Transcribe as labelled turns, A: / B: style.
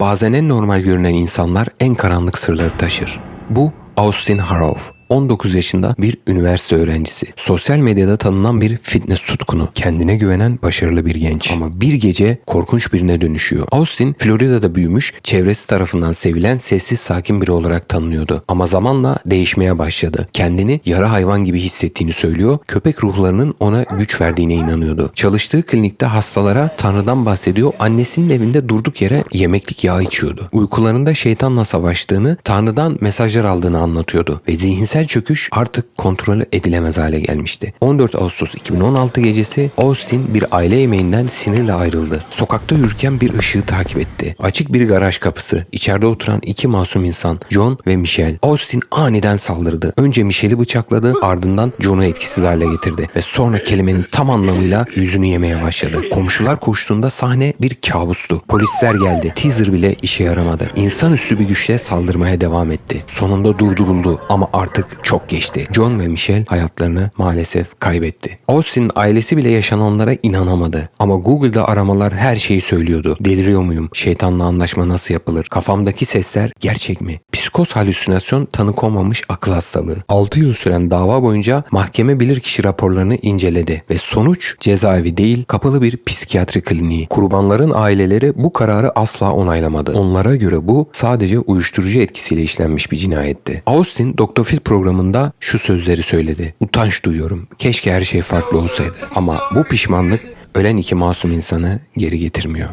A: bazen en normal görünen insanlar en karanlık sırları taşır. Bu Austin Harrow. 19 yaşında bir üniversite öğrencisi. Sosyal medyada tanınan bir fitness tutkunu. Kendine güvenen başarılı bir genç. Ama bir gece korkunç birine dönüşüyor. Austin Florida'da büyümüş, çevresi tarafından sevilen sessiz sakin biri olarak tanınıyordu. Ama zamanla değişmeye başladı. Kendini yara hayvan gibi hissettiğini söylüyor. Köpek ruhlarının ona güç verdiğine inanıyordu. Çalıştığı klinikte hastalara Tanrı'dan bahsediyor. Annesinin evinde durduk yere yemeklik yağ içiyordu. Uykularında şeytanla savaştığını, Tanrı'dan mesajlar aldığını anlatıyordu. Ve zihinsel çöküş artık kontrol edilemez hale gelmişti. 14 Ağustos 2016 gecesi Austin bir aile yemeğinden sinirle ayrıldı. Sokakta yürürken bir ışığı takip etti. Açık bir garaj kapısı. İçeride oturan iki masum insan John ve Michelle. Austin aniden saldırdı. Önce Michelle'i bıçakladı ardından John'u etkisiz hale getirdi. Ve sonra kelimenin tam anlamıyla yüzünü yemeye başladı. Komşular koştuğunda sahne bir kabustu. Polisler geldi. Teaser bile işe yaramadı. İnsanüstü bir güçle saldırmaya devam etti. Sonunda durduruldu ama artık çok geçti. John ve Michelle hayatlarını maalesef kaybetti. Austin'in ailesi bile yaşananlara inanamadı. Ama Google'da aramalar her şeyi söylüyordu. Deliriyor muyum? Şeytanla anlaşma nasıl yapılır? Kafamdaki sesler gerçek mi? Psikoz halüsinasyon tanı konmamış akıl hastalığı. 6 yıl süren dava boyunca mahkeme bilirkişi raporlarını inceledi ve sonuç cezaevi değil kapalı bir psikiyatri kliniği. Kurbanların aileleri bu kararı asla onaylamadı. Onlara göre bu sadece uyuşturucu etkisiyle işlenmiş bir cinayetti. Austin Dr. Phil programında şu sözleri söyledi. Utanç duyuyorum. Keşke her şey farklı olsaydı. Ama bu pişmanlık ölen iki masum insanı geri getirmiyor.